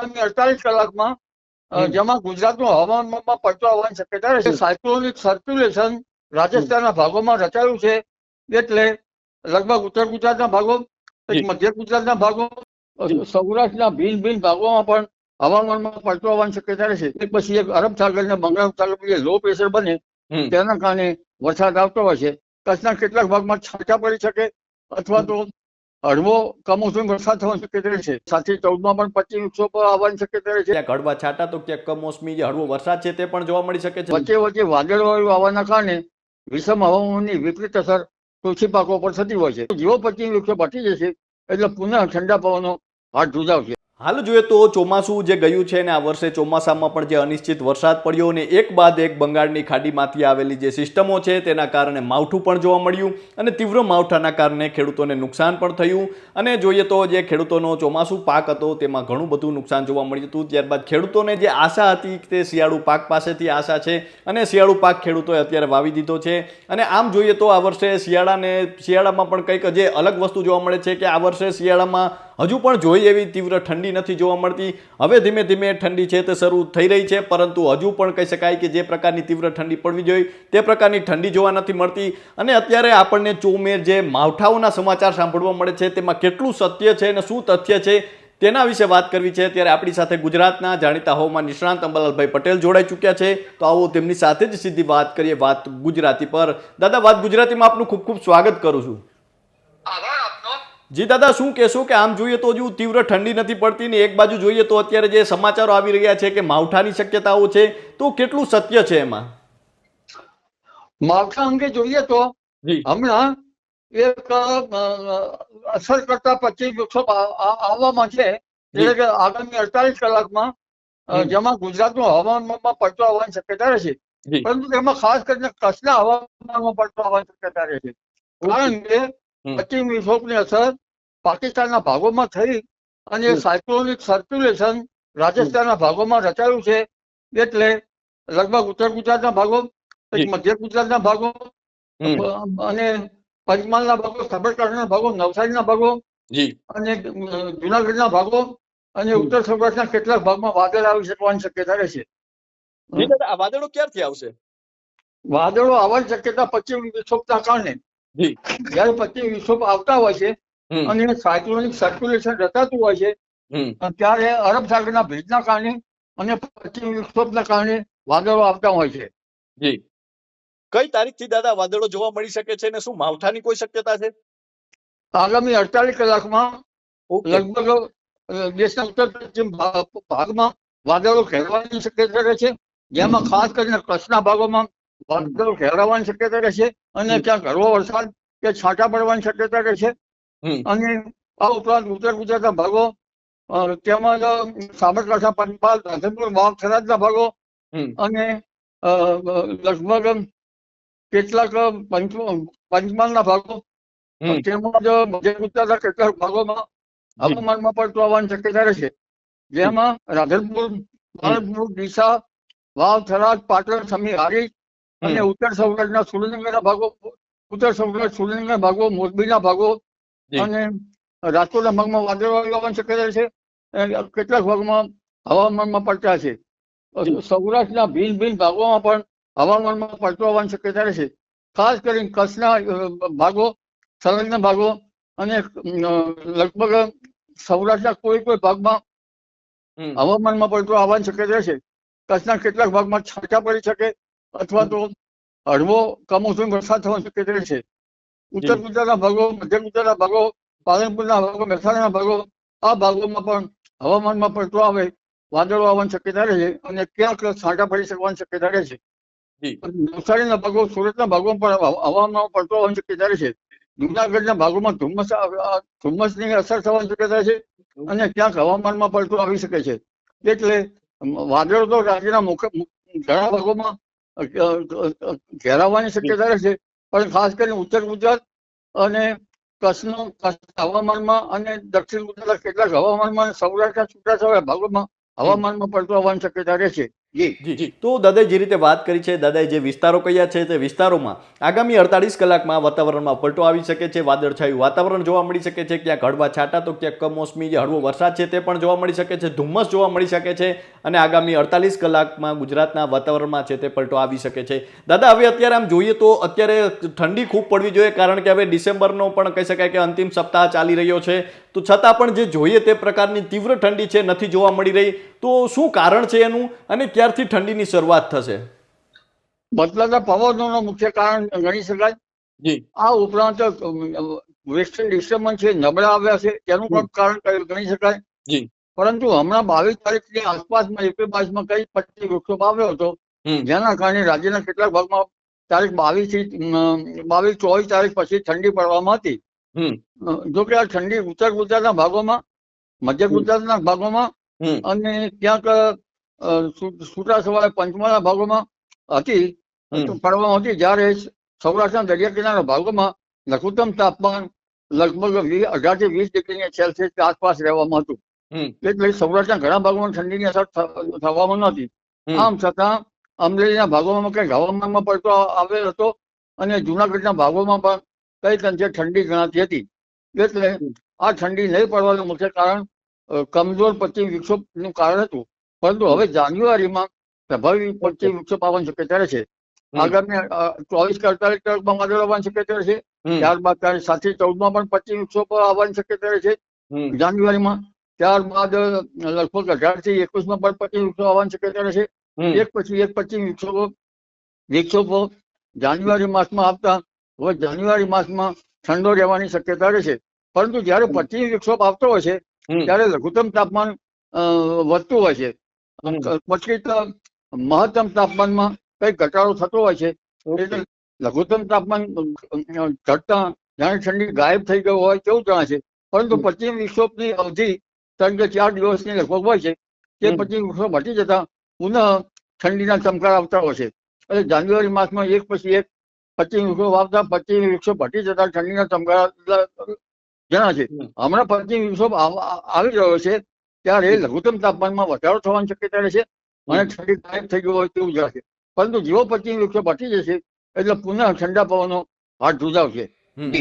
આગામી અડતાલીસ કલાકમાં જેમાં ગુજરાતનું હવામાનમાં પલટો આવવાની શક્યતા રહેશે સાયક્લોનિક સર્ક્યુલેશન રાજસ્થાનના ભાગોમાં રચાયું છે. એટલે લગભગ ઉત્તર ગુજરાતના ભાગો મધ્ય ગુજરાતના ભાગો સૌરાષ્ટ્રના ભિન્ન ભિન્ન ભાગોમાં પણ હવામાનમાં પડતો આવવાની શક્યતા રહેશે એક પછી એક અરબ સાગર ને બંગાળ સાગર લો પ્રેશર બને તેના કારણે વરસાદ આવતો હોય છે. કચ્છના કેટલાક ભાગમાં છાંટા પડી શકે અથવા તો હળવો કમોસમી વરસાદ થવાની શક્યતા છે. સાથે ચૌદમાં પણ પચીસ વિક્ષોપ આવવાની શક્યતા રહેશે ક્યાંક હળવા છાંટા તો ક્યાંક કમોસમી જે હળવો વરસાદ છે તે પણ જોવા મળી શકે છે. વચ્ચે વચ્ચે વાદળવાળું આવવાના કારણે વિષમ હવામાનની વિપરીત અસર કૃષિ પાકો પર થતી હોય છે. જેવો પચીસ વૃક્ષો હટી જશે એટલે પુનઃ ઠંડા પવનો હાથ ધ્રુજાવશે હાલ જોઈએ તો ચોમાસું જે ગયું છે ને આ વર્ષે ચોમાસામાં પણ જે અનિશ્ચિત વરસાદ પડ્યો ને એક બાદ એક બંગાળની ખાડીમાંથી આવેલી જે સિસ્ટમો છે તેના કારણે માવઠું પણ જોવા મળ્યું અને તીવ્ર માવઠાના કારણે ખેડૂતોને નુકસાન પણ થયું. અને જોઈએ તો જે ખેડૂતોનો ચોમાસું પાક હતો તેમાં ઘણું બધું નુકસાન જોવા મળ્યું હતું. ત્યારબાદ ખેડૂતોને જે આશા હતી તે શિયાળુ પાક પાસેથી આશા છે અને શિયાળુ પાક ખેડૂતોએ અત્યારે વાવી દીધો છે. અને આમ જોઈએ તો આ વર્ષે શિયાળાને શિયાળામાં પણ કંઈક જે અલગ વસ્તુ જોવા મળે છે કે આ વર્ષે શિયાળામાં હજુ પણ જોઈ એવી તીવ્ર ઠંડી નથી જોવા મળતી. હવે ધીમે ધીમે ઠંડી છે તે શરૂ થઈ રહી છે, પરંતુ હજુ પણ કહી શકાય કે જે પ્રકારની તીવ્ર ઠંડી પડવી જોઈએ, તે પ્રકારની ઠંડી જોવા નથી મળતી. અને અત્યારે આપણને ચોમેર જે માવઠાઓના સમાચાર સાંભળવા મળે છે, તેમાં કેટલું સત્ય છે અને શું તથ્ય છે, તેના વિશે વાત કરવી છે. ત્યારે આપણી સાથે ગુજરાતના જાણીતા હોવામાં નિષ્ણાંત અંબાલાલભાઈ પટેલ જોડાઈ ચૂક્યા છે. તો આવો તેમની સાથે જ સીધી વાત કરીએ વાત ગુજરાતી પર. દાદા, વાત ગુજરાતીમાં આપનું ખૂબ ખૂબ સ્વાગત કરું છું. જી દાદા શું કહેશો કે આમ જોઈએ તો હજુ તીવ્ર ઠંડી નથી પડતી ને એક બાજુ જોઈએ તો અત્યારે જે સમાચારો આવી રહ્યા છે કે માવઠાની શક્યતાઓ છે તો કેટલું સત્ય છે એમાં માવઠા અંગે જોઈએ તો હમણાં એક અસર કરતા પચીસ વિક્ષોપ આવવામાં છે એટલે કે આગામી અડતાલીસ કલાકમાં. જેમાં ગુજરાતનું હવામાનમાં પડતો આવવાની શક્યતા રહેશે. પરંતુ તેમાં ખાસ કરીને કચ્છના હવામાનમાં પડતો આવવાની શક્યતા રહેશે કારણ કે. પશ્ચિમ વિક્ષોભની અસર પાકિસ્તાનના ભાગોમાં થઈ અને. સાયક્લોનિક સર્ક્યુલેશન રાજસ્થાનના ભાગોમાં રચાયું છે એટલે લગભગ ઉત્તર ગુજરાતના ભાગો. મધ્ય ગુજરાતના ભાગો. અને પંચમહાલના ભાગો સાબરકાંઠાના ભાગો નવસારીના ભાગો અને જુનાગઢના ભાગો અને. ઉત્તર સૌરાષ્ટ્રના કેટલાક ભાગમાં વાદળ આવી શકવાની શક્યતા રહેશે વાદળો ક્યારથી આવશે વાદળો આવવાની શક્યતા પશ્ચિમ વિક્ષોભના કારણે જી. જયારે પશ્ચિમ વિક્ષોભ આવતા હોય છે અને સાયક્લોનિક સર્ક્યુલેશન રચાતું હોય છે. ત્યારે અરબ સાગરના ભેજના કારણે અને પશ્ચિમ વિક્ષોભના કારણે વાદળો આવતા હોય છે. જી. કઈ તારીખથી દાદા વાદળો જોવા મળી શકે છે ને શું માવઠાની કોઈ શક્યતા છે? આગામી અડતાલીસ કલાકમાં લગભગ દેશના ઉત્તર પશ્ચિમ ભાગમાં વાદળો ઘેરવાની શક્યતા રહે છે. જેમાં ખાસ કરીને કચ્છના ભાગોમાં વાદળો ઘેરાવાની શક્યતા રહેશે અને ત્યાં ગરવો વરસાદ કે છાંટા પડવાની શક્યતા રહેશે. અને આ ઉપરાંત ઉત્તર ગુજરાતના ભાગો તેમજ સાબરકાંઠા પંચમહાલ રાધનપુર વાવ થરાદના ભાગો અને લગભગ કેટલાક પંચ પંચમહાલના ભાગો. તેમજ મધ્ય ગુજરાતના કેટલાક ભાગોમાં હવામાનમાં પડતો આવવાની શક્યતા રહેશે. જેમાં રાધનપુર ડીસા વાવ થરાદ પાટણ સમી હારી અને ઉત્તર સૌરાષ્ટ્રના સુરેન્દ્રનગરના ભાગો ઉત્તર સૌરાષ્ટ્ર સુરેન્દ્રનગરના ભાગો મોરબીના ભાગો અને રાજકોટના ભાગમાં વાદળો આવવાની શક્યતા છે. કેટલાક ભાગમાં હવામાનમાં પડતા છે. સૌરાષ્ટ્રના ભિન્ન ભિન્ન ભાગોમાં પણ હવામાનમાં પડતો આવવાની શક્યતા રહેશે ખાસ કરીને કચ્છના ભાગો સરહદના ભાગો અને લગભગ સૌરાષ્ટ્રના કોઈ કોઈ ભાગમાં હવામાનમાં પડતો આવવાની શક્યતા રહેશે કચ્છના કેટલાક ભાગમાં છાંટા પડી શકે અથવા તો હળવો કમોસમી વરસાદ થવાની શક્યતા છે. ઉત્તર ગુજરાતના ભાગો મધ્ય ગુજરાતના ભાગો પાલનપુરના ભાગો મહેસાણાના ભાગો આ ભાગોમાં પણ હવામાનમાં પડતો આવે વાદળો આવવાની શક્યતા રહેશે અને ક્યાંક છાંટા પડી શકવાની શક્યતા રહે છે. નવસારીના ભાગો સુરતના ભાગોમાં પણ હવા- હવામાનમાં પડતો આવવાની શક્યતા રહેશે જુનાગઢના ભાગોમાં ધુમ્મસ ધુમ્મસની અસર થવાની શક્યતા છે અને ક્યાંક હવામાનમાં પડતો આવી શકે છે. એટલે વાદળો તો રાજ્યના મુખ્ય ઘણા ભાગોમાં ઘેરાવાની શક્યતા રહેશે. પણ ખાસ કરીને ઉત્તર ગુજરાત અને કચ્છનો હવામાનમાં અને દક્ષિણ ગુજરાતના કેટલાક હવામાનમાં સૌરાષ્ટ્રના છૂટાછવાયા ભાગોમાં હવામાનમાં પડતો આવવાની શક્યતા રહેશે. જી જી તો દાદાએ જે રીતે વાત કરી છે દાદાએ જે વિસ્તારો કયા છે તે વિસ્તારોમાં આગામી અડતાલીસ કલાકમાં વાતાવરણમાં પલટો આવી શકે છે વાદળછાયું વાતાવરણ જોવા મળી શકે છે ક્યાંક હળવા છાંટા તો ક્યાંક કમોસમી જે હળવો વરસાદ છે તે પણ જોવા મળી શકે છે ધુમ્મસ જોવા મળી શકે છે અને આગામી અડતાલીસ કલાકમાં ગુજરાતના વાતાવરણમાં છે તે પલટો આવી શકે છે. દાદા હવે અત્યારે આમ જોઈએ તો અત્યારે ઠંડી ખૂબ પડવી જોઈએ કારણ કે હવે ડિસેમ્બરનો પણ કહી શકાય કે અંતિમ સપ્તાહ ચાલી રહ્યો છે. તો છતાં પણ જે જોઈએ તે પ્રકારની તીવ્ર ઠંડી છે નથી જોવા મળી રહી. તો શું કારણ છે એનું? અને ક્યારથી ઠંડીની શરૂઆત થશે. બદલાતા પવનોનું મુખ્ય કારણ ગણી શકાય જી. આ ઉપરાંત વેસ્ટર્ન ડિસ્ટર્બન્સ છે નબળા આવ્યા છે તેનું પણ કારણ ગણી શકાય જી. પરંતુ હમણાં બાવીસ તારીખની આસપાસમાં એપ્રિલ માસમાં કઈ પટ્ટી વૃક્ષો આવ્યો હતો જેના કારણે રાજ્યના કેટલાક ભાગમાં તારીખ બાવીસથી બાવીસ ચોવીસ તારીખ પછી ઠંડી પડવામાં હતી. હમ. અ, જો કે આ ઠંડી ઉત્તર ગુજરાતના ભાગોમાં મધ્ય ગુજરાતના ભાગોમાં અને ક્યાંક છૂટા છવાયા પંચમહાલના ભાગોમાં હતી. પડવામાં હતી જ્યારે સૌરાષ્ટ્રના દરિયા કિનારા ભાગોમાં લઘુત્તમ તાપમાન લગભગ અઢારથી વીસ ડિગ્રી સેલ્સિયસ આસપાસ રહેવામાં હતું. એટલે સૌરાષ્ટ્રના ઘણા ભાગોમાં ઠંડીની અસર થવામાં નહોતી. આમ છતાં અમરેલીના ભાગોમાં કંઈક હવામાનમાં પડતો આવેલ હતો અને જુનાગઢના ભાગોમાં પણ કઈ અંશે ઠંડી ગણાતી હતી. એટલે આ ઠંડી નહીં પડવાનું મુખ્ય કારણ કમજોર પશ્ચિમ વિક્ષોભનું કારણ હતું. પરંતુ હવે જાન્યુઆરીમાં પ્રભાવી પશ્ચિમ વિક્ષોભ આવવાની શક્યતા છે. આગામી ચોવીસ કે અડતાલીસ કલાકમાં વાદળ આવવાની શક્યતા છે. ત્યારબાદ ત્યારે સાતથી ચૌદમાં પણ પચીસ વૃક્ષો પર આવવાની શક્યતા છે. જાન્યુઆરીમાં. ત્યારબાદ લગભગ અઢારથી એકવીસમાં પણ પચીસ વૃક્ષો આવવાની શક્યતા રહે છે એક પછી એક પચીસ વૃક્ષો વિક્ષોભો જાન્યુઆરી માસમાં આવતા હવે જાન્યુઆરી માસમાં ઠંડો રહેવાની શક્યતા રહેશે પરંતુ જ્યારે પચીસ વિક્ષોભ આવતો હોય છે ત્યારે લઘુત્તમ તાપમાન વધતું હોય છે. પછી તો મહત્તમ તાપમાનમાં કઈ ઘટાડો થતો હોય છે? એટલે લઘુત્તમ તાપમાન ઘટતા જાણે ઠંડી ગાયબ થઈ ગયો હોય તેવું જણાય છે. પરંતુ. પશ્ચિમ વિક્ષોભની અવધિ ત્રણ કે ચાર દિવસની લગભગ હોય છે. તે. પશ્ચિમ વિક્ષોભ હટી જતા પુનઃ ઠંડીના ચમકાર આવતા હોય છે. એટલે જાન્યુઆરી માસમાં એક પછી એક પશ્ચિમ વિક્ષોભ આવતા પશ્ચિમ વિક્ષોભ હટી જતા ઠંડીના ચમકાર જણા છે. હમણાં પશ્ચિમ વિક્ષોભ આવી રહ્યો છે. ત્યારે લઘુત્તમ તાપમાનમાં વધારો થવાની શક્યતા રહેશે અને ઠંડી ગાયબ થઈ ગયો હોય તેવું જણાશે પરંતુ જીવો પછી વૃક્ષો બચી જશે એટલે પુનઃ ઠંડા પવનો હાથ ધ્રુજાવશે હમ.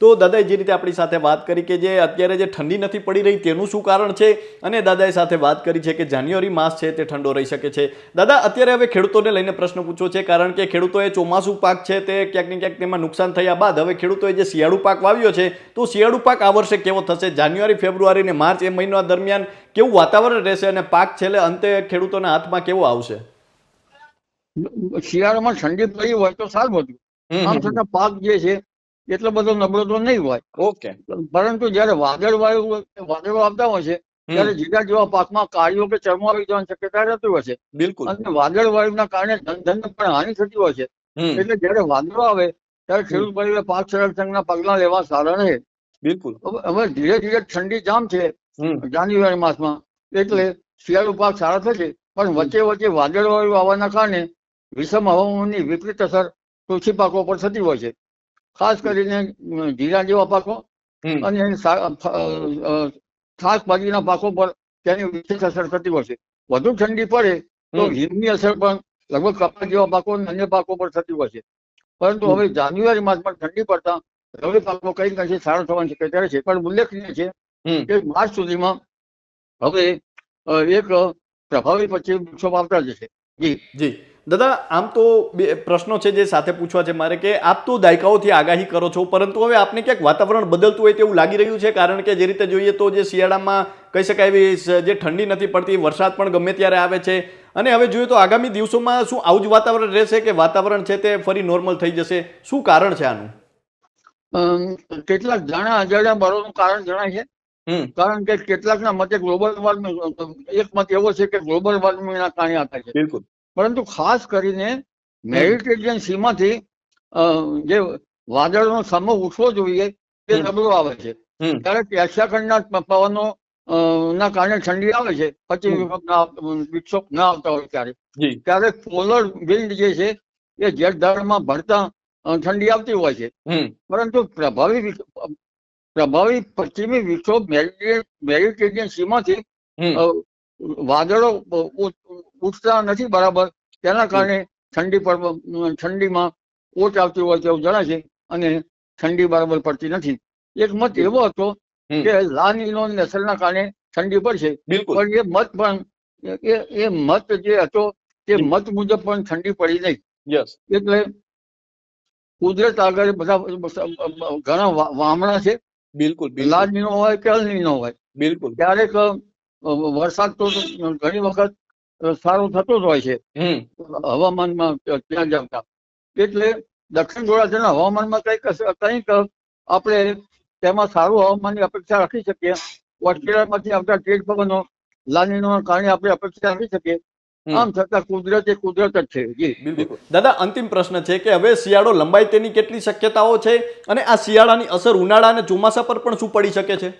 તો દાદાએ જે રીતે આપણી સાથે વાત કરી કે જે અત્યારે જે ઠંડી નથી પડી રહી તેનું શું કારણ છે? અને દાદાએ સાથે વાત કરી છે કે જાન્યુઆરી માસ છે તે ઠંડો રહી શકે છે. દાદા અત્યારે હવે ખેડૂતોને લઈને પ્રશ્ન પૂછો છે કારણ કે ખેડૂતોએ ચોમાસુ પાક છે તે ક્યાંક ને ક્યાંક તેમાં નુકસાન થયા બાદ હવે ખેડૂતોએ જે શિયાળુ પાક વાવ્યો છે તો શિયાળુ પાક આ વર્ષે કેવો થશે? જાન્યુઆરી ફેબ્રુઆરી ને માર્ચ એ મહિના દરમિયાન કેવું વાતાવરણ રહેશે અને પાક છેલ્લે અંતે ખેડૂતોના હાથમાં કેવો આવશે? શિયાળામાં ઠંડી પડી હોય તો સારું હતું. આમ છતાં પાક જે છે એટલો બધો નબળો તો નહીં હોય. ઓકે. પરંતુ જયારે વાદળ વાયુ વાદળો આવતા હોય છે ત્યારે જીરા જેવા પાકમાં કાળીઓ કે ચરમો આવી જવાની શક્યતા રહેતી હોય છે. બિલકુલ. અને વાદળ વાયુના કારણે ધનધન પણ હાનિ થતી હોય છે. એટલે જયારે વાદળો આવે ત્યારે ખેડૂત ભાઈ પાક સંરક્ષણના પગલા લેવા સારા રહે. બિલકુલ. હવે હવે ધીરે ધીરે ઠંડી જામ છે જાન્યુઆરી માસમાં એટલે શિયાળુ પાક સારા થશે. પણ વચ્ચે વચ્ચે વાદળ વાયુ આવવાના કારણે વિષમ હવામાનની વિપરીત અસર કૃષિ પાકો પર થતી હોય છે. ખાસ કરીને જીરા જેવા પાકો અને શાકભાજીના પાકો પર તેની વિશેષ અસર થતી હોય છે. વધુ ઠંડી પડે તો હમ. હિમની અસર પણ લગભગ કપાસ જેવા પાકો અને અન્ય પાકો પર થતી હોય છે. પરંતુ હવે જાન્યુઆરી માસમાં ઠંડી પડતા રવિ પાકો કઈ કઈ સારો થવાની શક્યતા ત્યારે છે. પણ ઉલ્લેખનીય છે કે માર્ચ સુધીમાં હવે એક પ્રભાવી પછી વૃક્ષો વાવતા જશે જી. જી. દાદા આમ તો બે પ્રશ્નો છે જે સાથે પૂછવા છે મારે કે આપ તો દાયકાઓથી આગાહી કરો છો પરંતુ હવે આપને ક્યાંક વાતાવરણ બદલતું હોય તેવું લાગી રહ્યું છે કારણ કે જે રીતે જોઈએ તો જે શિયાળામાં કહી શકાય એવી જે ઠંડી નથી પડતી વરસાદ પણ ગમે ત્યારે આવે છે. અને હવે જોઈએ તો આગામી દિવસોમાં શું આવું જ વાતાવરણ રહેશે કે વાતાવરણ છે તે ફરી નોર્મલ થઈ જશે? શું કારણ છે આનું? કેટલાક જાણા અજાણ્યા બળોનું કારણ જણાય છે. કારણ કે કેટલાકના મતે ગ્લોબલ વોર્મિંગ એક મત એવો છે કે ગ્લોબલ વોર્મિંગના કારણે આપે છે. બિલકુલ. પરંતુ ખાસ કરીને મેડિટેરિયન સીમાથી જે વાદળનો સમૂહ ઉઠવો જોઈએ તે નબળો આવે છે. ત્યારે એશિયા ખંડના પવનો ના કારણે ઠંડી આવે છે. પછી વિક્ષોભ ના આવતા હોય ત્યારે. ત્યારે પોલર વિન્ડ જે છે એ જેટ ધારણમાં ભરતા ઠંડી આવતી હોય છે. પરંતુ પ્રભાવી પ્રભાવી પશ્ચિમી વિક્ષોભ મેરિટેરિયન સીમાથી વાદળો ઉઠતા નથી બરાબર. તેના કારણે ઠંડી પર ઠંડીમાં ઓટ આવતી હોય તેવું જણાય છે અને ઠંડી બરાબર પડતી નથી. એક મત એવો હતો. કે લાનીનો અસરના કારણે ઠંડી પડશે. પણ એ મત પણ એ એ મત જે હતો તે મત મુજબ પણ ઠંડી પડી નહીં. એટલે કુદરત આગળ બધા ઘણા વામણા છે. બિલકુલ લાનીનો હોય કે અલનીનો હોય. બિલકુલ. ક્યારેક વરસાદ તો ઘણી વખત સારો થતો જ હોય છે. હવામાનમાં ત્યાં જમતા એટલે દક્ષિણ ગોળાર્ધના હવામાનમાં કંઈક કંઈક આપણે તેમાં સારું હવામાનની અપેક્ષા રાખી શકીએ. ઓસ્ટ્રેલિયામાંથી આવતા ટ્રેડ પવનો લાનીનોના કારણે આપણે અપેક્ષા રાખી શકીએ. આમ છતાં કુદરત એ કુદરત જ છે. જી. બિલકુલ. દાદા અંતિમ પ્રશ્ન છે કે હવે શિયાળો લંબાઈ તેની કેટલી શક્યતાઓ છે અને આ શિયાળાની અસર ઉનાળા અને ચોમાસા પર પણ શું પડી શકે છે?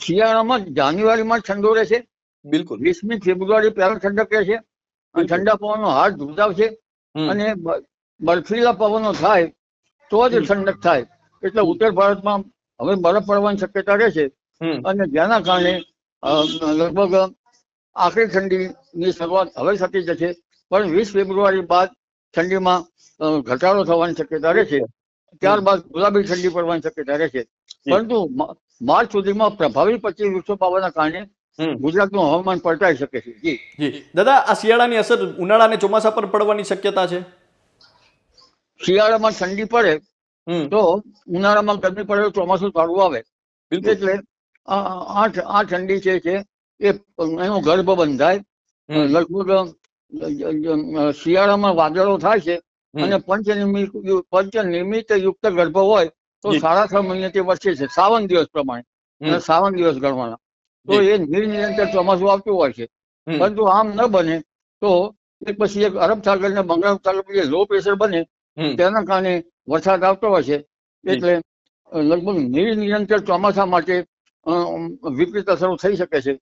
શિયાળામાં જાન્યુઆરીમાં ઠંડો રહેશે. બિલકુલ. વીસમી ફેબ્રુઆરી પહેલા ઠંડક રહેશે અને ઠંડા પવનો હાથ ધૂધાવશે અને બરફીલા પવનો થાય તો જ ઠંડક થાય. એટલે ઉત્તર ભારતમાં હવે બરફ પડવાની શક્યતા રહેશે અને જેના કારણે લગભગ આખરી ઠંડીની શરૂઆત હવે થતી જશે પણ વીસ ફેબ્રુઆરી બાદ ઠંડીમાં ઘટાડો થવાની શક્યતા રહેશે ત્યારબાદ ગુલાબી ઠંડી પડવાની શક્યતા રહેશે પરંતુ માર્ચ સુધીમાં પ્રભાવી પચીસ વૃક્ષો પાવાના કારણે. ગુજરાતનું હવામાન પલટાઈ શકે છે. જી. જી. દાદા આ શિયાળાની અસર ઉનાળા અને ચોમાસા પર પડવાની શક્યતા છે? શિયાળામાં ઠંડી પડે તો ઉનાળામાં ગરમી પડે ચોમાસું સારું આવે. એટલે આ આ ઠંડી છે કે એ એનો ગર્ભ બંધાય. લગભગ શિયાળામાં વાદળો થાય છે અને પંચનિર્મિત પંચનિર્મિત યુક્ત ગર્ભ હોય તો સાડા છ મહિને તે વર્ષે છે. સાવન દિવસ પ્રમાણે. સાવન દિવસ ગણવાના. તો. એ નિર્નિરંતર ચોમાસું આવતું હોય છે. પરંતુ આમ ન બને તો એક પછી એક અરબ સાગર ને બંગાળ સાગર લો પ્રેશર બને તેના કારણે વરસાદ આવતો હોય છે. એટલે લગભગ નિરનિરંતર ચોમાસા માટે વિપરીત અસરો થઈ શકે છે.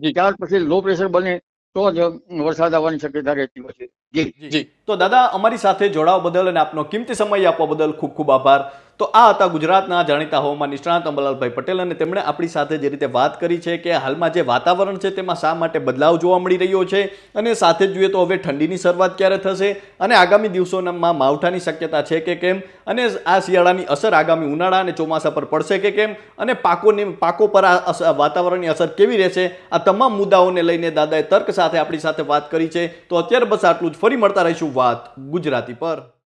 ત્યાર પછી લો પ્રેશર બને તો જ વરસાદ આવવાની શક્યતા રહેતી હોય છે. જી. જી. તો દાદા અમારી સાથે જોડાવા બદલ અને આપનો કિંમતી સમય આપવા બદલ ખૂબ ખૂબ આભાર. તો આ હતા ગુજરાતના જાણીતા હવામાન નિષ્ણાત અંબલાલભાઈ પટેલ અને તેમણે આપણી સાથે જે રીતે વાત કરી છે કે હાલમાં જે વાતાવરણ છે તેમાં શા માટે બદલાવ જોવા મળી રહ્યો છે અને સાથે જોઈએ તો હવે ઠંડીની શરૂઆત ક્યારે થશે અને આગામી દિવસોમાં માવઠાની શક્યતા છે કે કેમ અને આ શિયાળાની અસર આગામી ઉનાળા અને ચોમાસા પર પડશે કે કેમ અને પાકોની પાકો પર આ વાતાવરણની અસર કેવી રહેશે? આ તમામ મુદ્દાઓને લઈને દાદાએ તર્ક સાથે આપણી સાથે વાત કરી છે. તો અત્યારે બસ આટલું જ. ફરી મળતા રહીશું વાત ગુજરાતી પર.